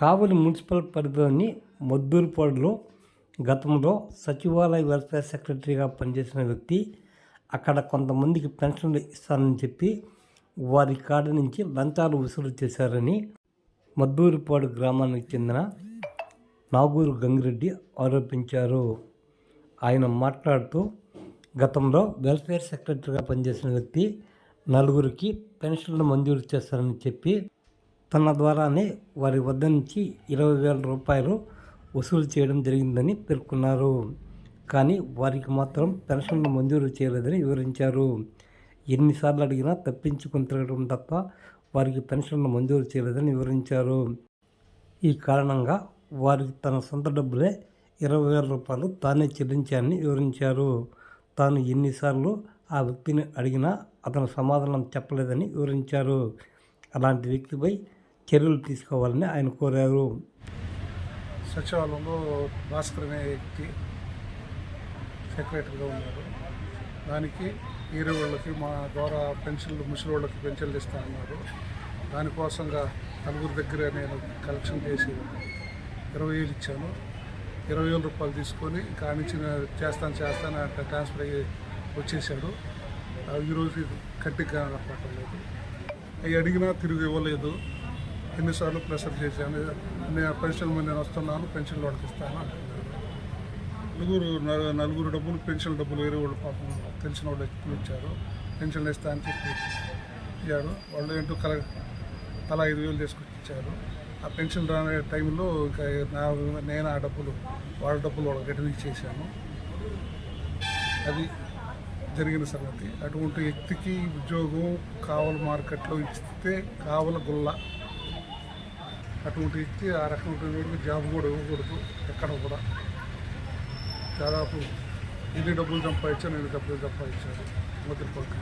కావలి municipal పరిధిలోని మద్దూరుపాడులో గతంలో సచివాలయ వెల్ఫేర్ సెక్రటరీగా పనిచేసిన వ్యక్తి అక్కడ కొంతమందికి పెన్షన్లు ఇస్తానని చెప్పి వారి కాడ నుంచి లంచాలు వసూలు చేశారని మద్దూరుపాడు గ్రామానికి చెందిన నాగూరు గంగిరెడ్డి ఆరోపించారు. ఆయన మాట్లాడుతూ గతంలో వెల్ఫేర్ సెక్రటరీగా పనిచేసిన వ్యక్తి నలుగురికి పెన్షన్లు మంజూరు చేస్తారని చెప్పి తన ద్వారానే వారి వద్ద నుంచి ఇరవై వేల రూపాయలు వసూలు చేయడం జరిగిందని పేర్కొన్నారు. కానీ వారికి మాత్రం పెన్షన్లు మంజూరు చేయలేదని వివరించారు. ఎన్నిసార్లు అడిగినా తప్పించుకొని తిరగడం తప్ప వారికి పెన్షన్లు మంజూరు చేయలేదని వివరించారు. ఈ కారణంగా వారికి తన సొంత డబ్బులే ఇరవై వేల రూపాయలు తానే చెల్లించాలని వివరించారు. తాను ఎన్నిసార్లు ఆ వ్యక్తిని అడిగినా అతను సమాధానం చెప్పలేదని వివరించారు. అలాంటి వ్యక్తిపై చర్యలు తీసుకోవాలని ఆయన కోరారు. సచివాలయంలో భాస్కర్ అనే వ్యక్తి సెక్రటరీగా ఉన్నారు. దానికి ఈరే వాళ్ళకి మా ద్వారా పెన్షన్లు ముసలి వాళ్ళకి పెన్షన్లు ఇస్తా అన్నారు. దానికోసంగా నలుగురు దగ్గర నేను కలెక్షన్ చేసి ఇరవై వేలు ఇచ్చాను. ఇరవై వేల రూపాయలు తీసుకొని కాడ నుంచి చేస్తాను చేస్తాను అంటే ట్రాన్స్ఫర్ అయ్యి వచ్చేసాడు ఈరోజు కట్టిగా పట్టలేదు. అవి అడిగినా తిరిగి ఇవ్వలేదు. ఎన్నిసార్లు ప్రెషర్ చేశాను నేను పెన్షన్ మీద నేను వస్తున్నాను పెన్షన్ వాళ్ళకి ఇస్తాను అంటున్నారు. నలుగురు నలుగురు డబ్బులు పెన్షన్ డబ్బులు వేరే వాళ్ళు పాపం తెలిసిన వాళ్ళు ఎక్కువ ఇచ్చారు పెన్షన్ ఇస్తా అని చెప్పి ఇచ్చాడు వాళ్ళు ఏంటో కల తలా ఐదు వేలు తీసుకొచ్చి ఇచ్చారు. ఆ పెన్షన్ రానే టైంలో ఇంకా నా నేను ఆ డబ్బులు వాళ్ళ డబ్బులు వాళ్ళకి రిటర్న్ ఇచ్చేసాను. అది జరిగిన సంగతి. అటువంటి వ్యక్తికి ఉద్యోగం కావల మార్కెట్లో ఇస్తే కావల గుల్ల. అటువంటి వ్యక్తి ఆ రకమైన జాబ్ కూడా ఇవ్వకూడదు ఎక్కడ కూడా. దాదాపు ఎన్ని డబ్బులు సంపాదించాను ఎన్ని డబ్బులు సంపాదించాను. మొదటి పక్కన